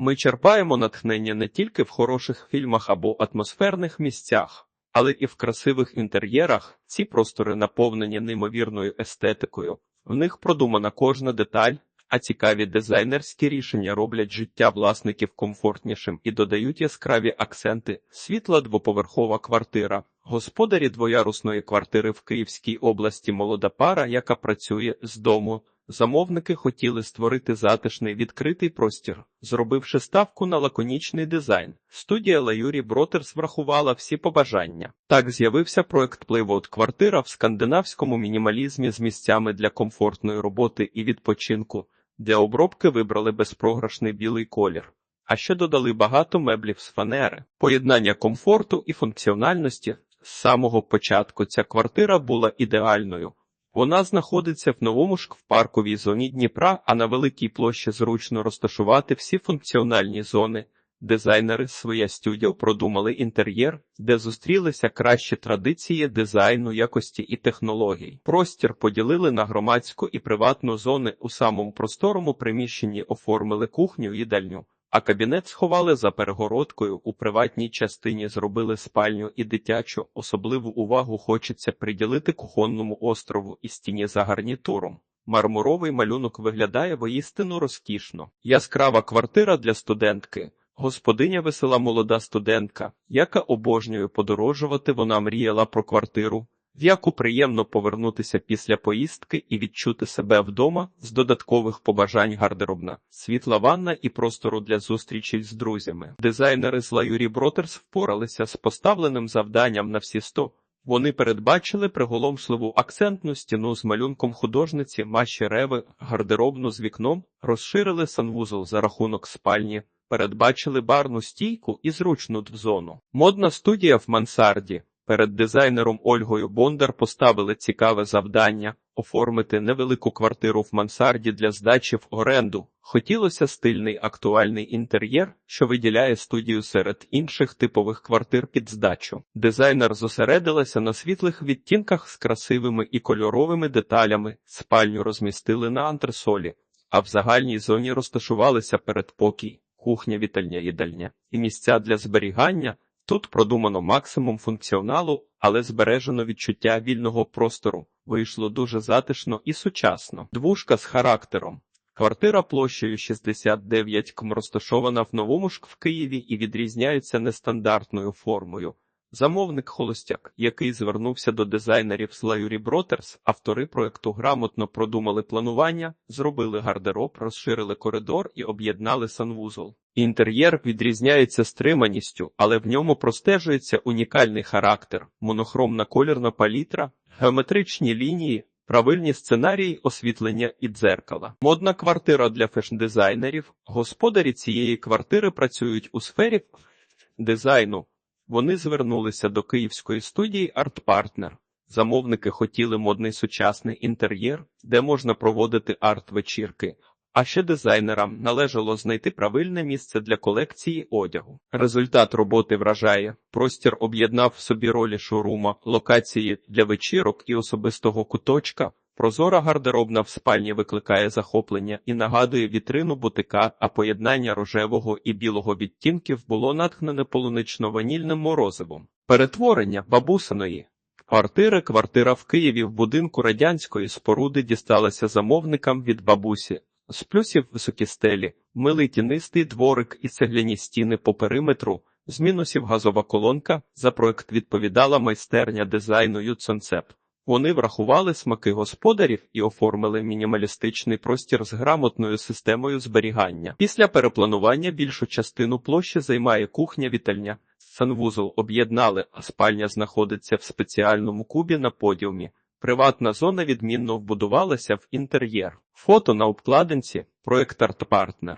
Ми черпаємо натхнення не тільки в хороших фільмах або атмосферних місцях, але і в красивих інтер'єрах. Ці простори наповнені неймовірною естетикою. В них продумана кожна деталь, а цікаві дизайнерські рішення роблять життя власників комфортнішим і додають яскраві акценти. Світла двоповерхова квартира. Господарі двоярусної квартири в Київській області молода пара, яка працює з дому. Замовники хотіли створити затишний відкритий простір, зробивши ставку на лаконічний дизайн. Студія Лаюрі Бротерс врахувала всі побажання. Так з'явився проект Playwood квартира в скандинавському мінімалізмі з місцями для комфортної роботи і відпочинку. Для обробки вибрали безпрограшний білий колір. А ще додали багато меблів з фанери. Поєднання комфорту і функціональності з самого початку ця квартира була ідеальною. Вона знаходиться в новому ж в парковій зоні Дніпра, а на великій площі зручно розташувати всі функціональні зони. Дизайнери своя студіо продумали інтер'єр, де зустрілися кращі традиції дизайну, якості і технологій. Простір поділили на громадську і приватну зони у самому просторому приміщенні оформили кухню їдальню, а кабінет сховали за перегородкою. У приватній частині зробили спальню і дитячу. Особливу увагу хочеться приділити кухонному острову і стіні за гарнітуром. Мармуровий малюнок виглядає воістину розкішно. Яскрава квартира для студентки. Господиня весела молода студентка, яка обожнює подорожувати, вона мріяла про квартиру, в яку приємно повернутися після поїздки і відчути себе вдома з додаткових побажань гардеробна, світла ванна і простору для зустрічей з друзями. Дизайнери з Лаюрі Бротерс впоралися з поставленим завданням на всі сто. Вони передбачили приголомшливу акцентну стіну з малюнком художниці Маші Реви, гардеробну з вікном, розширили санвузол за рахунок спальні, передбачили барну стійку і зручну зону. Модна студія в мансарді. Перед дизайнером Ольгою Бондар поставили цікаве завдання оформити невелику квартиру в мансарді для здачі в оренду. Хотілося стильний актуальний інтер'єр, що виділяє студію серед інших типових квартир під здачу. Дизайнер зосередилася на світлих відтінках з красивими і кольоровими деталями. Спальню розмістили на антресолі, а в загальній зоні розташувалися передпокій, кухня, вітальня, їдальня і місця для зберігання. Тут продумано максимум функціоналу, але збережено відчуття вільного простору. Вийшло дуже затишно і сучасно. Двушка з характером. Квартира площею 69 км розташована в новому ж в Києві і відрізняється нестандартною формою. Замовник Холостяк, який звернувся до дизайнерів з Лаюрі Бротерс, автори проекту грамотно продумали планування, зробили гардероб, розширили коридор і об'єднали санвузол. Інтер'єр відрізняється стриманістю, але в ньому простежується унікальний характер, монохромна колірна палітра, геометричні лінії, правильні сценарії освітлення і дзеркала. Модна квартира для фешн-дизайнерів. Господарі цієї квартири працюють у сфері дизайну. Вони звернулися до київської студії «Арт-партнер». Замовники хотіли модний сучасний інтер'єр, де можна проводити арт-вечірки. А ще дизайнерам належало знайти правильне місце для колекції одягу. Результат роботи вражає. Простір об'єднав в собі ролі шоурума, локації для вечірок і особистого куточка. Прозора гардеробна в спальні викликає захоплення і нагадує вітрину бутика, а поєднання рожевого і білого відтінків було натхнене полунично-ванільним морозивом. Перетворення бабусиної. Квартири квартира в Києві в будинку радянської споруди дісталася замовникам від бабусі. З плюсів високі стелі, милий тінистий дворик і цегляні стіни по периметру, з мінусів газова колонка, за проект відповідала майстерня дизайну Юцонцеп. Вони врахували смаки господарів і оформили мінімалістичний простір з грамотною системою зберігання. Після перепланування більшу частину площі займає кухня-вітальня. Санвузол об'єднали, а спальня знаходиться в спеціальному кубі на подіумі. Приватна зона відмінно вбудувалася в інтер'єр. Фото на обкладинці проект арт-партнер.